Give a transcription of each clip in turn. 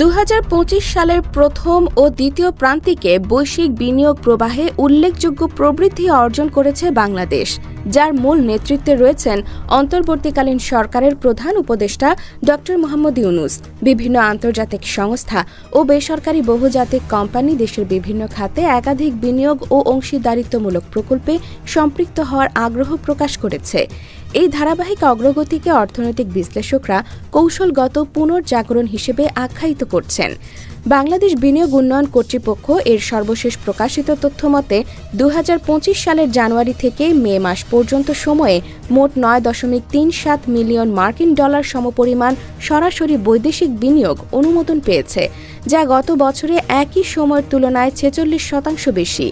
দু হাজার পঁচিশ সালের প্রথম ও দ্বিতীয় প্রান্তিকে বৈশ্বিক বিনিয়োগ প্রবাহে উল্লেখযোগ্য প্রবৃদ্ধি অর্জন করেছে বাংলাদেশ, যার মূল নেতৃত্বে রয়েছেন অন্তর্বর্তীকালীন সরকারের প্রধান উপদেষ্টা ড মোহাম্মদ ইউনুস। বিভিন্ন আন্তর্জাতিক সংস্থা ও বেসরকারি বহুজাতিক কোম্পানি দেশের বিভিন্ন খাতে একাধিক বিনিয়োগ ও অংশীদারিত্বমূলক প্রকল্পে সম্পৃক্ত হওয়ার আগ্রহ প্রকাশ করেছে। এই ধারাবাহিক অগ্রগতিকে অর্থনৈতিক বিশ্লেষকরা কৌশলগত পুনর্জাগরণ হিসেবে আখ্যায়িত করছেন। বাংলাদেশ বিনিয়োগ উন্নয়ন কর্তৃপক্ষ এর সর্বশেষ প্রকাশিত তথ্যমতে দু হাজার পঁচিশ সালের জানুয়ারি থেকে মে মাস পর্যন্ত সময়ে মোট নয় দশমিক তিন সাত মিলিয়ন মার্কিন ডলার সমপরিমাণ সরাসরি বৈদেশিক বিনিয়োগ অনুমোদন পেয়েছে, যা গত বছরে একই সময়ের তুলনায় ছেচল্লিশ শতাংশ বেশি।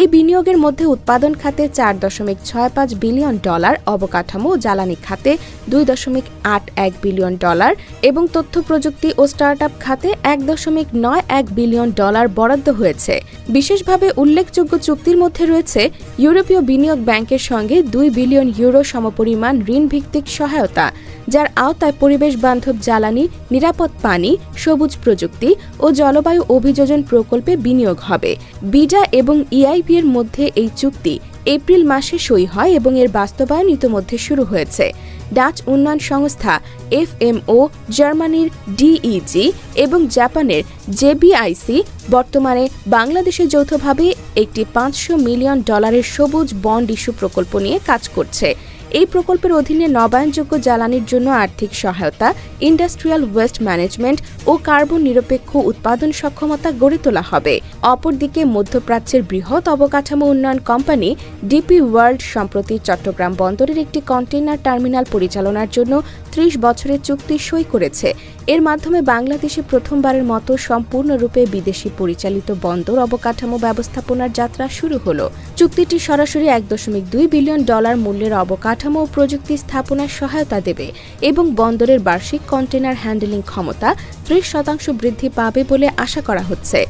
এই বিনিয়োগের মধ্যে উৎপাদন খাতে চার দশমিক ছয় পাঁচ বিলিয়ন ডলার, অবকাঠামো জ্বালানি খাতে দুই দশমিক আট এক বিলিয়ন ডলার এবং তথ্য প্রযুক্তি ও স্টার্টআপ খাতে এক দশমিক নয় এক বিলিয়ন ডলার বরাদ্দ হয়েছে। বিশেষভাবে উল্লেখযোগ্য চুক্তির মধ্যে রয়েছে ইউরোপীয় বিনিয়োগ ব্যাংকের সঙ্গে দুই বিলিয়ন ইউরো সমপরিমাণ ঋণ ভিত্তিক সহায়তা, যার আওতায় পরিবেশ বান্ধব জ্বালানি, নিরাপদ পানি, সবুজ প্রযুক্তি ও জলবায়ু অভিযোজন প্রকল্পে বিনিয়োগ হবে। বিডা এবং ইআইবি এর মধ্যে এই চুক্তি এপ্রিল মাসে সই হয় এবং এর বাস্তবায়ন ইতোমধ্যে শুরু হয়েছে। ডাচ উন্নয়ন সংস্থা এফএমও, জার্মানির ডিইজি এবং জাপানের জেবিআইসি বর্তমানে বাংলাদেশে যৌথভাবে একটি পাঁচশো মিলিয়ন ডলারের সবুজ বন্ড ইস্যু প্রকল্প নিয়ে কাজ করছে। এই প্রকল্পের অধীনে নবায়নযোগ্য জ্বালানির জন্য আর্থিক সহায়তা, ইন্ডাস্ট্রিয়াল ওয়েস্ট ম্যানেজমেন্ট ও কার্বন নিরপেক্ষ উৎপাদন সক্ষমতা গড়ে তোলা হবে। অপরদিকে মধ্যপ্রাচ্যের বৃহৎ অবকাঠামো উন্নয়ন কোম্পানি ডিপি ওয়ার্ল্ড সম্প্রতি চট্টগ্রাম বন্দরের একটি কন্টেইনার টার্মিনাল পরিচালনার জন্য ত্রিশ বছরের চুক্তি সই করেছে। এর মাধ্যমে বাংলাদেশে প্রথমবারের মতো সম্পূর্ণরূপে বিদেশি পরিচালিত বন্দর অবকাঠামো ব্যবস্থাপনার যাত্রা শুরু হল। চুক্তিটি সরাসরি এক দশমিক দুই বিলিয়ন ডলার মূল্যের অবকাঠামো ও প্রযুক্তি স্থাপনার সহায়তা দেবে এবং বন্দরের বার্ষিক কন্টেনার হ্যান্ডেলিং ক্ষমতা ত্রিশ শতাংশ বৃদ্ধি পাবে বলে আশা করা হচ্ছে।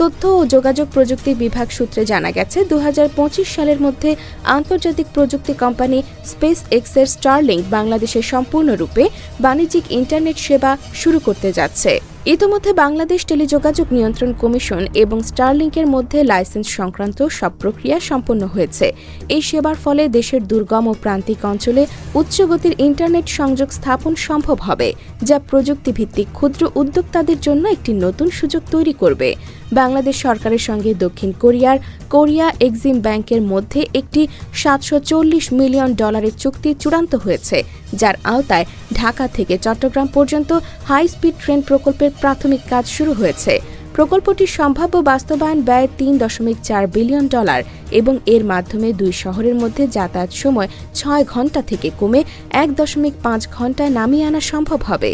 তথ্য ও যোগাযোগ প্রযুক্তি বিভাগ সূত্রে জানা গেছে দু হাজার পঁচিশ সালের মধ্যে আন্তর্জাতিক প্রযুক্তি কোম্পানি স্পেস এক্সের স্টারলিংক বাংলাদেশে সম্পূর্ণরূপে বাণিজ্যিক ইন্টারনেট সেবা শুরু করতে যাচ্ছে। ইতোমধ্যে বাংলাদেশ টেলিযোগাযোগ নিয়ন্ত্রণ কমিশন এবং স্টারলিংকের মধ্যে লাইসেন্স সংক্রান্ত সব প্রক্রিয়া সম্পন্ন হয়েছে। এই সেবার ফলে দেশের দুর্গম ও প্রান্তিক অঞ্চলে উচ্চগতির ইন্টারনেট সংযোগ স্থাপন সম্ভব হবে, যা প্রযুক্তিভিত্তিক ক্ষুদ্র উদ্যোক্তাদের জন্য একটি নতুন সুযোগ তৈরি করবে। বাংলাদেশ সরকারের সঙ্গে দক্ষিণ কোরিয়ার কোরিয়া এক্সিম ব্যাংকের মধ্যে একটি সাতশো চল্লিশ মিলিয়ন ডলারের চুক্তি চূড়ান্ত হয়েছে, যার আওতায় ঢাকা থেকে চট্টগ্রাম পর্যন্ত হাই স্পিড ট্রেন প্রকল্পের প্রাথমিক কাজ শুরু হয়েছে। প্রকল্পটির সম্ভাব্য বাস্তবায়ন ব্যয় তিন দশমিক চার বিলিয়ন ডলার এবং এর মাধ্যমে দুই শহরের মধ্যে যাতায়াত সময় ছয় ঘণ্টা থেকে কমে এক দশমিক পাঁচ ঘন্টায় নামিয়ে আনা সম্ভব হবে।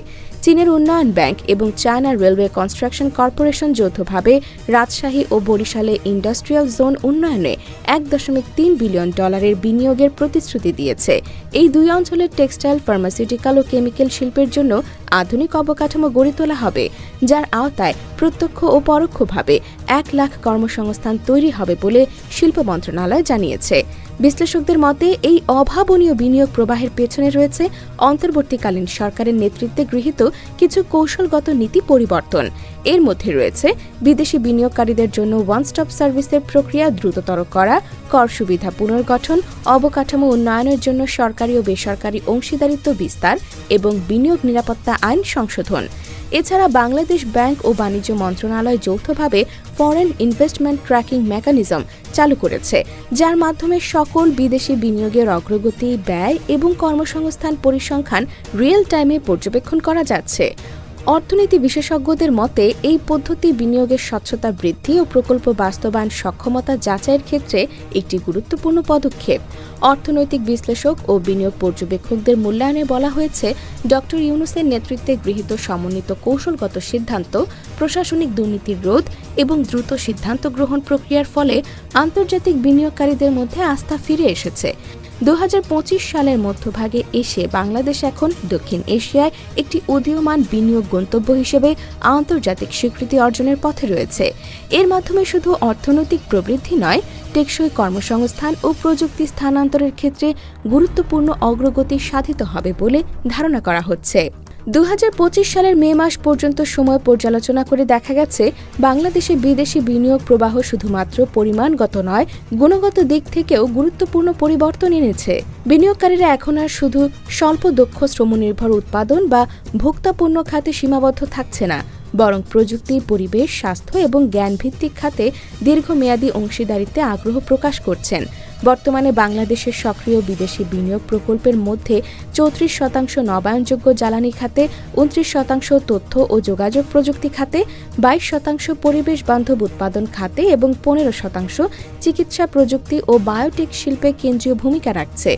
চীনের উন্নয়ন ব্যাংক এবং চায়না রেলওয়ে কনস্ট্রাকশন কর্পোরেশন যৌথভাবে রাজশাহী ও বরিশালে ইন্ডাস্ট্রিয়াল জোন উন্নয়নে এক দশমিক তিন বিলিয়ন ডলারের বিনিয়োগের প্রতিশ্রুতি দিয়েছে। এই দুই অঞ্চলের টেক্সটাইল, ফার্মাসিউটিক্যাল ও কেমিক্যাল শিল্পের জন্য আধুনিক অবকাঠামো গড়ে তোলা হবে, যার আওতায় প্রত্যক্ষ ও পরোক্ষভাবে এক লাখ কর্মসংস্থান তৈরি হবে বলে শিল্প মন্ত্রণালয় জানিয়েছে। বিশ্লেষকদের মতে, এই অভাবনীয় বিনিয়োগ প্রবাহের পেছনে রয়েছে অন্তর্বর্তীকালীন সরকারের নেতৃত্বে গৃহীত কিছু কৌশলগত নীতি পরিবর্তন। এর মধ্যে রয়েছে বিদেশি বিনিয়োগকারীদের জন্য ওয়ান স্টপ সার্ভিসের প্রক্রিয়া দ্রুততর করা, কর সুবিধা পুনর্গঠন, অবকাঠামো উন্নয়নের জন্য সরকারি ও বেসরকারি অংশীদারিত্ব বিস্তার এবং বিনিয়োগ নিরাপত্তা আইন সংশোধন। এছাড়া বাংলাদেশ ব্যাংক ও বাণিজ্য মন্ত্রণালয় যৌথভাবে ফরেন ইনভেস্টমেন্ট ট্র্যাকিং মেকানিজম চালু করেছে, যার মাধ্যমে সকল বিদেশি বিনিয়োগের অগ্রগতি, ব্যয় এবং কর্মসংস্থান পরিসংখ্যান রিয়েল টাইমে পর্যবেক্ষণ করা যাচ্ছে। অর্থনীতি বিশেষজ্ঞদের মতে, এই পদ্ধতি বিনিয়োগের স্বচ্ছতা বৃদ্ধি ও প্রকল্প বাস্তবায়ন সক্ষমতা যাচাইয়ের ক্ষেত্রে একটি গুরুত্বপূর্ণ পদক্ষেপ। অর্থনৈতিক বিশ্লেষক ও বিনিয়োগ পর্যবেক্ষকদের মূল্যায়নে বলা হয়েছে ড ইউনুসের নেতৃত্বে গৃহীত সমন্বিত কৌশলগত সিদ্ধান্ত, প্রশাসনিক দুর্নীতির রোধ এবং দ্রুত সিদ্ধান্ত গ্রহণ প্রক্রিয়ার ফলে আন্তর্জাতিক বিনিয়োগকারীদের মধ্যে আস্থা ফিরে এসেছে। দু হাজার পঁচিশ সালের মধ্যভাগে এসে বাংলাদেশ এখন দক্ষিণ এশিয়ায় একটি উদীয়মান বিনিয়োগ গন্তব্য হিসেবে আন্তর্জাতিক স্বীকৃতি অর্জনের পথে রয়েছে। এর মাধ্যমে শুধু অর্থনৈতিক প্রবৃদ্ধি নয়, টেকসই কর্মসংস্থান ও প্রযুক্তি স্থানান্তরের ক্ষেত্রে গুরুত্বপূর্ণ অগ্রগতি সাধিত হবে বলে ধারণা করা হচ্ছে। দু হাজার পঁচিশ সালের মে মাস পর্যন্ত সময় পর্যালোচনা করে দেখা গেছে, বাংলাদেশে বিদেশি বিনিয়োগ প্রবাহ শুধুমাত্র পরিমাণগত নয়, গুণগত দিক থেকেও গুরুত্বপূর্ণ পরিবর্তন এনেছে। বিনিয়োগকারীরা এখন আর শুধু স্বল্প দক্ষ শ্রমনির্ভর উৎপাদন বা ভোক্তাপূর্ণ খাতে সীমাবদ্ধ থাকছে না। বরং প্রযুক্তি, পরিবেশ, স্বাস্থ্য এবং জ্ঞানভিত্তিক খাতে দীর্ঘমেয়াদী অংশীদারিত্বে আগ্রহ প্রকাশ করছেন। বর্তমানে বাংলাদেশের সক্রিয় বিদেশি বিনিয়োগ প্রকল্পের মধ্যে চৌত্রিশ শতাংশ নবায়নযোগ্য জ্বালানি খাতে, উনত্রিশ শতাংশ তথ্য ও যোগাযোগ প্রযুক্তি খাতে, বাইশ শতাংশ পরিবেশ বান্ধব উৎপাদন খাতে এবং পনেরো শতাংশ চিকিৎসা প্রযুক্তি ও বায়োটেক শিল্পে কেন্দ্রীয় ভূমিকা রাখছে।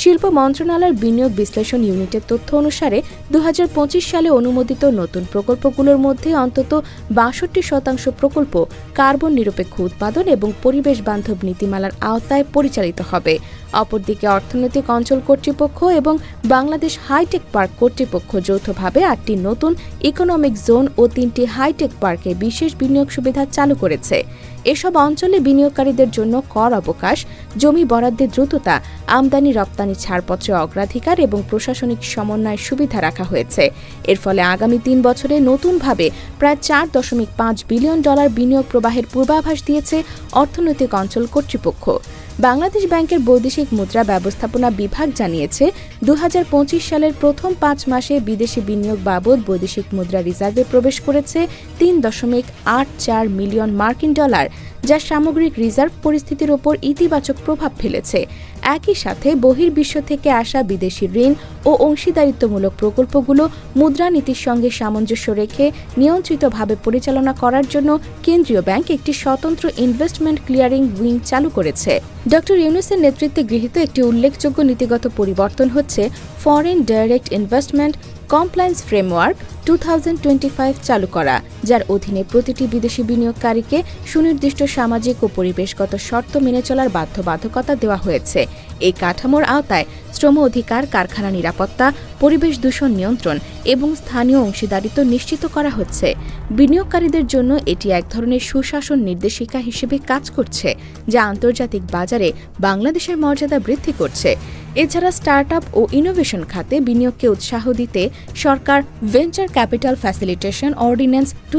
শিল্প মন্ত্রণালয়ের বিনিয়োগ বিশ্লেষণ ইউনিটের তথ্য অনুসারে দু হাজার পঁচিশ সালে অনুমোদিত নতুন প্রকল্পগুলোর মধ্যে অন্তত বাষট্টি শতাংশ প্রকল্প কার্বন নিরপেক্ষ উৎপাদন এবং পরিবেশ বান্ধব নীতিমালার আওতায় পরিচালিত হবে। অপরদিকে অর্থনৈতিক অঞ্চল কর্তৃপক্ষ এবং বাংলাদেশ হাইটেক পার্ক কর্তৃপক্ষ যৌথভাবে আটটি নতুন ইকোনমিক জোন ও তিনটি হাইটেক পার্কে বিশেষ বিনিয়োগ সুবিধা চালু করেছে। এসব অঞ্চলে বিনিয়োগকারীদের জন্য কর অবকাশ, জমি বরাদ্দে দ্রুততা, আমদানি রপ্তানি ছাড়পত্রে অগ্রাধিকার এবং প্রশাসনিক সমন্বয়ের সুবিধা রাখা হয়েছে। এর ফলে আগামী তিন বছরে নতুনভাবে প্রায় চার দশমিক পাঁচ বিলিয়ন ডলার বিনিয়োগ প্রবাহের পূর্বাভাস দিয়েছে অর্থনৈতিক অঞ্চল কর্তৃপক্ষ। বাংলাদেশ ব্যাংকের বৈদেশিক মুদ্রা ব্যবস্থাপনা বিভাগ জানিয়েছে দু হাজার পঁচিশ সালের প্রথম পাঁচ মাসে বিদেশি বিনিয়োগ বাবদ বৈদেশিক মুদ্রা রিজার্ভে প্রবেশ করেছে তিন দশমিক আট চার মিলিয়ন মার্কিন ডলার, যা সামগ্রিক রিজার্ভ পরিস্থিতির ওপর ইতিবাচক প্রভাব ফেলেছে। একই সাথে বহির্বিশ্ব থেকে আসা বিদেশি ঋণ ও অংশীদারিত্বমূলক প্রকল্পগুলো মুদ্রানীতির সঙ্গে সামঞ্জস্য রেখে নিয়ন্ত্রিতভাবে পরিচালনা করার জন্য কেন্দ্রীয় ব্যাংক একটি স্বতন্ত্র ইনভেস্টমেন্ট ক্লিয়ারিং উইং চালু করেছে। ড. ইউনুসের নেতৃত্বে গৃহীত একটি উল্লেখযোগ্য নীতিগত পরিবর্তন হচ্ছে foreign direct investment compliance framework two চালু করা, যার অধীনে প্রতিটি বিদেশি বিনিয়োগকারীকে সুনির্দিষ্ট সামাজিক ও পরিবেশগত শর্ত মেনে চলার বাধ্যবাধকতা দেওয়া হয়েছে। এই কাঠামোর আওতায় শ্রম অধিকার, কারখানা নিরাপত্তা, পরিবেশ দূষণ নিয়ন্ত্রণ এবং স্থানীয় অংশীদারিত্ব নিশ্চিত করা হচ্ছে। বিনিয়োগকারীদের জন্য এটি এক ধরনের সুশাসন নির্দেশিকা হিসেবে কাজ করছে, যা আন্তর্জাতিক বাজারে বাংলাদেশের মর্যাদা বৃদ্ধি করছে। এছাড়া স্টার্টআপ ও ইনোভেশন খাতে বিনিয়োগকে উৎসাহ দিতে সরকার venture capital facilitation ordinance two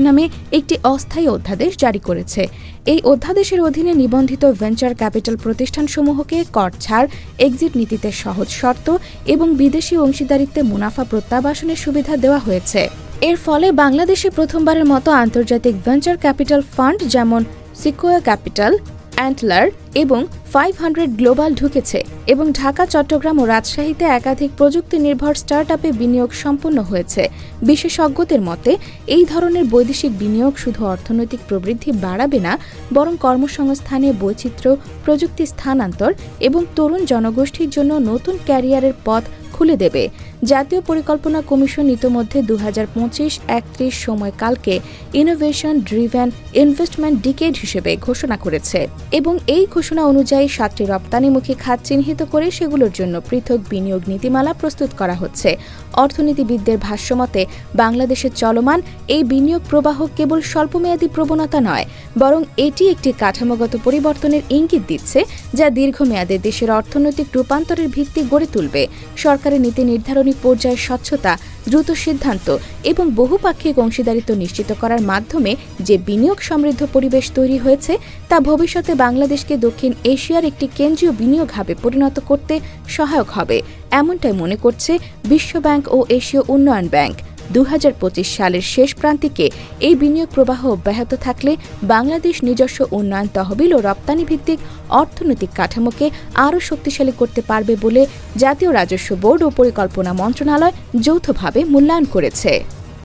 নামে একটি অস্থায়ী অধ্যাদেশ জারি করেছে। এই অধ্যাদেশের অধীনে নিবন্ধিত ভেঞ্চার ক্যাপিটাল প্রতিষ্ঠানসমূহকে কর ছাড়, এক্সিট নীতিতে সহজ শর্ত এবং বিদেশি অংশীদারিত্বে মুনাফা প্রত্যাবাসনের সুবিধা দেওয়া হয়েছে। এর ফলে বাংলাদেশে প্রথমবারের মতো আন্তর্জাতিক ভেঞ্চার ক্যাপিটাল ফান্ড যেমন সিকোয়া ক্যাপিটাল অ্যান্টলার এবং ফাইভ হান্ড্রেড গ্লোবাল ঢুকেছে এবং ঢাকা, চট্টগ্রাম ও রাজশাহীতে একাধিক প্রযুক্তি নির্ভর স্টার্টআপে বিনিয়োগ সম্পন্ন হয়েছে। বিশেষজ্ঞদের মতে, এই ধরনের বৈদেশিক বিনিয়োগ শুধু অর্থনৈতিক প্রবৃদ্ধি বাড়াবে না, বরং কর্মসংস্থানে বৈচিত্র্য, প্রযুক্তি স্থানান্তর এবং তরুণ জনগোষ্ঠীর জন্য নতুন ক্যারিয়ারের পথ খুলে দেবে। জাতীয় পরিকল্পনা কমিশন ইতোমধ্যে দু হাজার পঁচিশ একত্রিশ সময়কালকে ইনোভেশন ড্রিভেন ইনভেস্টমেন্ট ডিকেড হিসেবে ঘোষণা করেছে এবং এই ঘোষণা অনুযায়ী সাতটি রপ্তানিমুখী খাত চিহ্নিত করে সেগুলোর জন্য পৃথক বিনিয়োগ নীতিমালা প্রস্তুত করা হচ্ছে। অর্থনীতিবিদদের ভাষ্যমতে বাংলাদেশের চলমান এই বিনিয়োগ প্রবাহ কেবল স্বল্পমেয়াদী প্রবণতা নয়, বরং এটি একটি কাঠামোগত পরিবর্তনের ইঙ্গিত দিচ্ছে, যা দীর্ঘমেয়াদে দেশের অর্থনৈতিক রূপান্তরের ভিত্তি গড়ে তুলবে। সরকারের নীতি নির্ধারণী পর্যায়ে স্বচ্ছতা, দ্রুত সিদ্ধান্ত এবং বহুপাক্ষিক অংশীদারিত্ব নিশ্চিত করার মাধ্যমে যে বিনিয়োগ সমৃদ্ধ পরিবেশ তৈরি হয়েছে, তা ভবিষ্যতে বাংলাদেশকে দক্ষিণ এশিয়ার একটি কেন্দ্রীয় বিনিয়োগ হাবে পরিণত করতে সহায়ক হবে, এমনটাই মনে করছে বিশ্বব্যাংক ও এশীয় উন্নয়ন ব্যাংক। দু হাজার পঁচিশ সালের শেষ প্রান্তিকে এই বিনিয়োগ প্রবাহ অব্যাহত থাকলে বাংলাদেশ নিজস্ব উন্নয়ন তহবিল ও রপ্তানি ভিত্তিক অর্থনৈতিক কাঠামোকে আরও শক্তিশালী করতে পারবে বলে জাতীয় রাজস্ব বোর্ড ও পরিকল্পনা মন্ত্রণালয় যৌথভাবে মূল্যায়ন করেছে।